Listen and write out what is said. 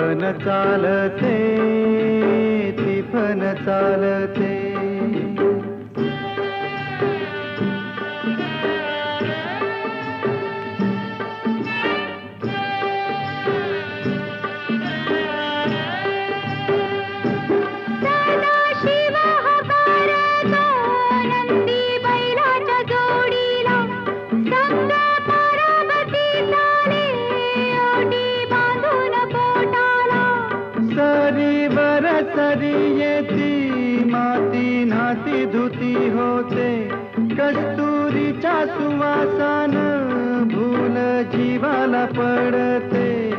तिफन चालते तिफन चालते. सरीवर बरसरी येती माती नाती धुती होते। कस्तुरीच्या सुवासान भूल जीवाला पडते।